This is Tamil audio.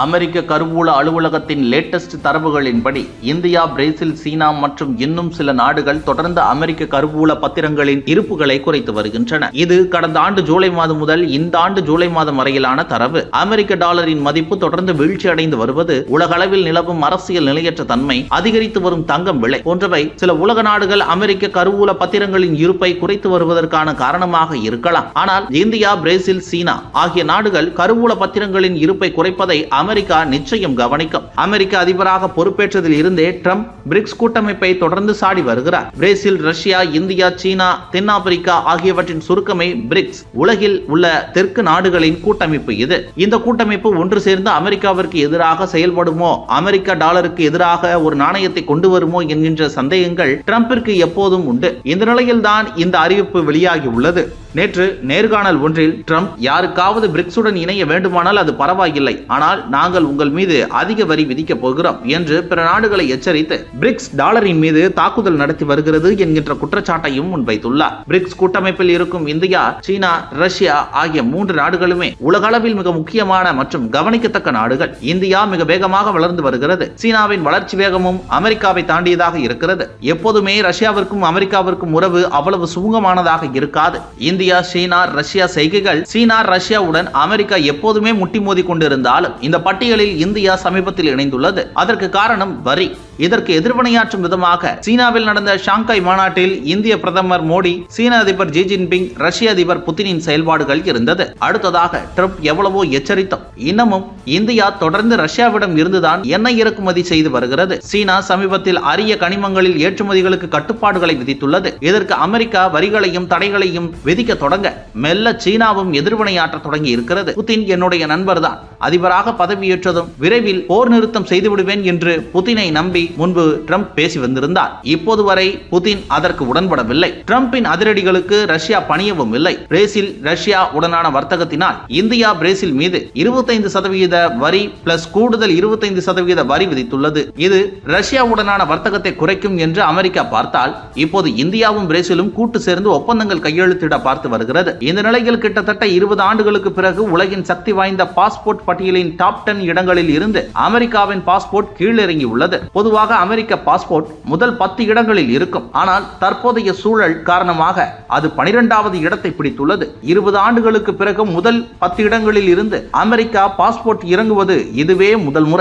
அமெரிக்க கருவூல அலுவலகத்தின் லேட்டஸ்ட் தரவுகளின்படி இந்தியா பிரேசில் சீனா மற்றும் இன்னும் சில நாடுகள் தொடர்ந்து அமெரிக்க கருவூல பத்திரங்களின் இருப்புகளை குறைத்து வருகின்றன. இது கடந்த ஆண்டு ஜூலை மாதம் முதல் இந்த ஆண்டு ஜூலை மாதம் வரையிலான தரவு. அமெரிக்க டாலரின் மதிப்பு தொடர்ந்து வீழ்ச்சி அடைந்து வருவது உலகளவில் நிலவும் அரசியல் நிலையற்ற தன்மை அதிகரித்து வரும் தங்கம் விலை போன்றவை சில உலக நாடுகள் அமெரிக்க கருவூல பத்திரங்களின் இருப்பை குறைத்து வருவதற்கான காரணமாக இருக்கலாம். ஆனால் இந்தியா பிரேசில் சீனா ஆகிய நாடுகள் கருவூல பத்திரங்களின் இருப்பை குறைப்பதை அமெரிக்கா நிச்சயம் கவனிக்கும். அமெரிக்க அதிபராக பொறுப்பேற்றதில் இருந்தே ட்ரம்ப் பிரிக்ஸ் கூட்டமைப்பை தொடர்ந்து சாடி வருகிறார். பிரேசில் ரஷ்யா இந்தியா சீனா தென்னாப்பிரிக்கா ஆகியவற்றின் சுருக்கமே பிரிக்ஸ் உலகில் உள்ள தெற்கு நாடுகளின் கூட்டமைப்பு இது. இந்த கூட்டமைப்பு ஒன்று சேர்ந்து அமெரிக்காவிற்கு எதிராக செயல்படுமோ அமெரிக்க டாலருக்கு எதிராக ஒரு நாணயத்தை கொண்டு வருமோ என்கின்ற சந்தேகங்கள் டிரம்பிற்கு எப்போதும் உண்டு. இந்த நிலையில்தான் இந்த அறிவிப்பு வெளியாகி உள்ளது. நேற்று நேர்காணல் ஒன்றில் ட்ரம்ப் யாருக்காவது பிரிக்ஸுடன் இணைய வேண்டுமானால் அது பரவாயில்லை. ஆனால் நாங்கள் உங்கள் மீது அதிக வரி விதிக்கப் போகிறோம் என்று பிற நாடுகளை எச்சரித்து பிரிக்ஸ் டாலரின் மீது தாக்குதல் நடத்தி வருகிறது என்கின்ற குற்றச்சாட்டையும் முன்வைத்துள்ளார். பிரிக்ஸ் கூட்டமைப்பில் இருக்கும் இந்தியா சீனா ரஷ்யா ஆகிய மூன்று நாடுகளுமே உலகளவில் மிக முக்கியமான மற்றும் கவனிக்கத்தக்க நாடுகள். இந்தியா மிக வேகமாக வளர்ந்து வருகிறது. சீனாவின் வளர்ச்சி வேகமும் அமெரிக்காவை தாண்டியதாக இருக்கிறது. எப்போதுமே ரஷ்யாவிற்கும் அமெரிக்காவிற்கும் உறவு அவ்வளவு சுமூகமானதாக இருக்காது. இந்தியா சீனா ரஷ்யா செய்கைகள் சீனா ரஷ்யாவுடன் அமெரிக்கா எப்போதுமே முட்டி மோதி கொண்டிருந்தாலும் இந்த பட்டியலில் இந்தியா சமீபத்தில் இணைந்துள்ளது. அதற்கு காரணம் வரி. இதற்கு எதிர்வினையாற்றும் விதமாக சீனாவில் நடந்த ஷாங்காய் மாநாட்டில் இந்திய பிரதமர் மோடி சீன அதிபர் ஜி ஜின்பிங் ரஷ்ய அதிபர் புதினின் செயல்பாடுகள் இருந்தது. அடுத்ததாக ட்ரம்ப் எவ்வளவோ எச்சரித்தோம். இன்னமும் இந்தியா தொடர்ந்து ரஷ்யாவிடம் இருந்துதான் எண்ணெய் இறக்குமதி செய்து வருகிறது. சீனா சமீபத்தில் அரிய கனிமங்களில் ஏற்றுமதிகளுக்கு கட்டுப்பாடுகளை விதித்துள்ளது. இதற்கு அமெரிக்கா வரிகளையும் தடைகளையும் விதிக்க தொடங்க மெல்ல சீனாவும் எதிர்வினையாற்ற தொடங்கி இருக்கிறது புதின் என்னுடைய நண்பர்தான். அதிபராக பதவியேற்றதும் விரைவில் போர் நிறுத்தம் செய்து விடுவேன் என்று புதினை நம்பி முன்பு ட்ரம்ப் பேசி வந்திருந்தார். இப்போது வரை புதின் அதற்கு உடன்படவில்லை. ட்ரம்பின் அதிரடிகளுக்கு ரஷ்யா பணியவும் இல்லை. பிரேசில் ரஷ்யா உடனான வர்த்தகத்தினால் இந்தியா பிரேசில் மீது இருபத்தைந்து சதவீத வரி பிளஸ் கூடுதல் இருபத்தைந்து சதவீத வரி விதித்துள்ளது. இது ரஷ்யாவுடனான வர்த்தகத்தை குறைக்கும் என்று அமெரிக்கா பார்த்தால் இப்போது இந்தியாவும் பிரேசிலும் கூட்டு சேர்ந்து ஒப்பந்தங்கள் கையெழுத்திட பார்த்து வருகிறது. இந்த நிலையில் கிட்டத்தட்ட இருபது ஆண்டுகளுக்கு பிறகு உலகின் சக்தி வாய்ந்த பாஸ்போர்ட் பட்டியலின் டாப் டென் இடங்களில் இருந்து அமெரிக்காவின் பாஸ்போர்ட் கீழிறங்கி உள்ளது பொதுவாக அமெரிக்க பாஸ்போர்ட் முதல் பத்து இடங்களில் இருக்கும். ஆனால் தற்போதைய சூழல் காரணமாக அது பனிரெண்டாவது இடத்தை பிடித்துள்ளது. இருபது ஆண்டுகளுக்கு பிறகு முதல் பத்து இடங்களில் இருந்து அமெரிக்கா பாஸ்போர்ட் இறங்குவது இதுவே முதல் முறை.